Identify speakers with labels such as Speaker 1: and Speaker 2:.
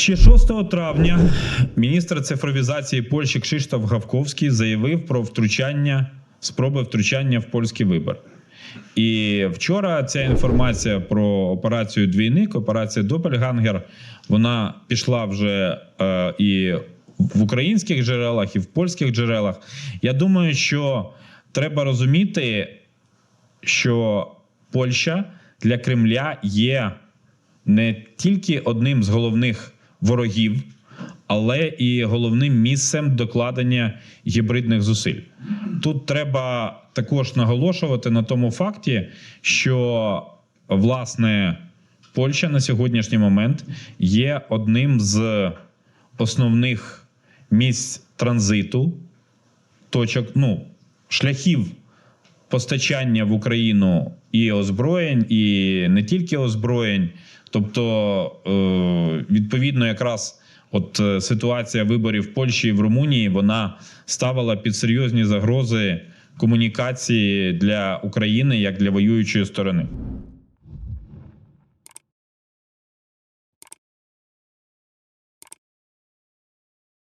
Speaker 1: Ще 6 травня міністр цифровізації Польщі Кшиштоф Гавковський заявив про втручання, спроби втручання в польський вибор. І вчора ця інформація про операцію Двійник, операція Допельгангер, вона пішла вже е, і в українських джерелах, і в польських джерелах. Я думаю, що треба розуміти, що Польща для Кремля є не тільки одним з головних ворогів, але і головним місцем докладення гібридних зусиль. Тут треба також наголошувати на тому факті, що власне Польща на сьогоднішній момент є одним з основних місць транзиту, точок, ну, шляхів постачання в Україну і озброєнь, і не тільки озброєнь. Тобто, е, відповідно, якраз от е, ситуація виборів в Польщі і в Румунії вона ставила під серйозні загрози комунікації для України як для воюючої сторони.